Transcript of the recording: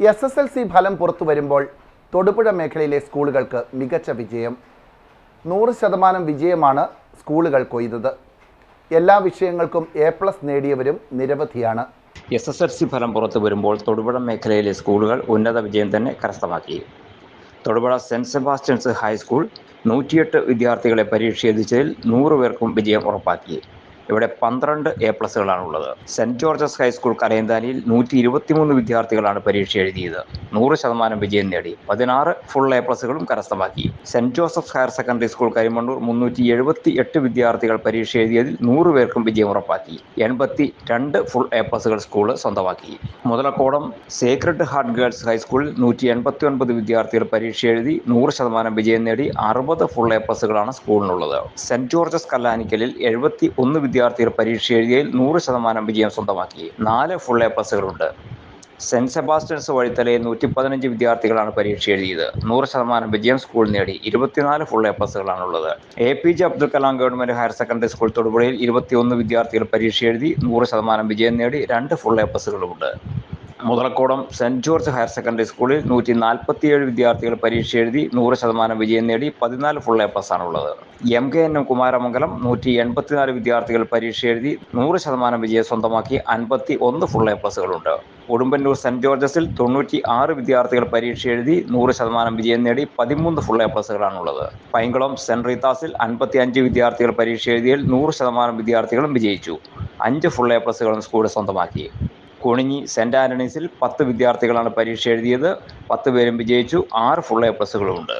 S S L C ഫലം പുറത്തു വരുമ്പോൾ തൊടുപുഴ മേഖലയിലെ സ്കൂളുകൾക്ക് മികച്ച വിജയം. നൂറ് ശതമാനം വിജയമാണ് സ്കൂളുകൾ കൊയ്തത്. എല്ലാ വിഷയങ്ങൾക്കും എ പ്ലസ് നേടിയവരും നിരവധിയാണ്. എസ് എസ് എൽ സി ഫലം പുറത്തു വരുമ്പോൾ തൊടുപുഴ മേഖലയിലെ സ്കൂളുകൾ ഉന്നത വിജയം തന്നെ കരസ്ഥമാക്കി. തൊടുപുഴ സെന്റ് സെബാസ്റ്റ്യൻസ് ഹൈസ്കൂൾ നൂറ്റിയെട്ട് വിദ്യാർത്ഥികളെ പരീക്ഷ എഴുതിച്ചതിൽ നൂറ് പേർക്കും വിജയം ഉറപ്പാക്കി. ഇവിടെ പന്ത്രണ്ട് എ പ്ലസുകളാണുള്ളത് സെന്റ് ജോർജസ് ഹൈസ്കൂൾ കരയന്താനിയിൽ നൂറ്റി ഇരുപത്തിമൂന്ന് വിദ്യാർത്ഥികളാണ് പരീക്ഷ എഴുതിയത്. നൂറ് ശതമാനം വിജയം നേടി. പതിനാറ് ഫുൾ എ പ്ലസുകളും കരസ്ഥമാക്കി. Saint Joseph higher secondary school Karimannoor മുന്നൂറ്റി എഴുപത്തി എട്ട് വിദ്യാർത്ഥികൾ പരീക്ഷ എഴുതിയതിൽ നൂറ് പേർക്കും വിജയം ഉറപ്പാക്കി. എൺപത്തി രണ്ട് ഫുൾ എ പ്ലസുകൾ സ്കൂൾ സ്വന്തമാക്കി. മുതലക്കോടം സേക്രഡ് ഹാർട്ട് ഗേൾസ് ഹൈസ്കൂളിൽ നൂറ്റി എൺപത്തി ഒൻപത് വിദ്യാർത്ഥികൾ പരീക്ഷ എഴുതി നൂറ് ശതമാനം വിജയം നേടി അറുപത് ഫുൾ എ പ്ലസുകളാണ് സ്കൂളിനുള്ളത് സെന്റ് ജോർജസ് കല്ലാനിക്കലിൽ എഴുപത്തി ഒന്ന് വിദ്യാർത്ഥികൾ പരീക്ഷ എഴുതിയതിൽ നൂറ് ശതമാനം വിജയം സ്വന്തമാക്കി. നാല് ഫുൾ എ പ്ലസുകളുണ്ട് സെന്റ് സെബാസ്റ്റ്യൻസ് വഴിത്തലയിൽ നൂറ്റി പതിനഞ്ച് വിദ്യാർത്ഥികളാണ് പരീക്ഷ എഴുതിയത്. നൂറ് ശതമാനം വിജയം സ്കൂൾ നേടി. ഇരുപത്തിനാല് full A പ്ലസുകളാണുള്ളത് A P J Abdul Kalam government higher secondary school തൊടുപുഴയിൽ ഇരുപത്തിയൊന്ന് വിദ്യാർത്ഥികൾ പരീക്ഷ എഴുതി നൂറ് ശതമാനം വിജയം നേടി രണ്ട് full A പ്ലസുകളുമുണ്ട് Muthalakodam saint George higher secondary സ്കൂളിൽ നൂറ്റി നാൽപ്പത്തിയേഴ് വിദ്യാർത്ഥികൾ പരീക്ഷ എഴുതി നൂറ് ശതമാനം വിജയം നേടി പതിനാല് ഫുൾ എ പ്ലസ് ആണുള്ളത്. M K N M Kumaramangalam നൂറ്റി എൺപത്തിനാല് വിദ്യാർത്ഥികൾ പരീക്ഷ എഴുതി നൂറ് ശതമാനം വിജയം സ്വന്തമാക്കി അൻപത്തി ഒന്ന് ഫുൾ എ പ്ലസുകളുണ്ട് ഉടുമ്പന്നൂർ സെന്റ് ജോർജസിൽ തൊണ്ണൂറ്റി ആറ് വിദ്യാർത്ഥികൾ പരീക്ഷ എഴുതി നൂറ് ശതമാനം വിജയം നേടി പതിമൂന്ന് ഫുൾ എ പ്ലസുകളാണുള്ളത് പൈങ്കുളം സെന്റ് റീതാസിൽ അൻപത്തി അഞ്ച് വിദ്യാർത്ഥികൾ പരീക്ഷ എഴുതിയതിൽ നൂറ് ശതമാനം വിദ്യാർത്ഥികളും വിജയിച്ചു. അഞ്ച് ഫുൾ എ പ്ലസുകളും സ്കൂൾ സ്വന്തമാക്കി. കുണിഞ്ഞി സെന്റ് ആന്റണീസിൽ പത്ത് വിദ്യാർത്ഥികളാണ് പരീക്ഷ എഴുതിയത്. പത്ത് പേരും വിജയിച്ചു. ആറ് ഫുൾ എ പ്ലസുകളുമുണ്ട്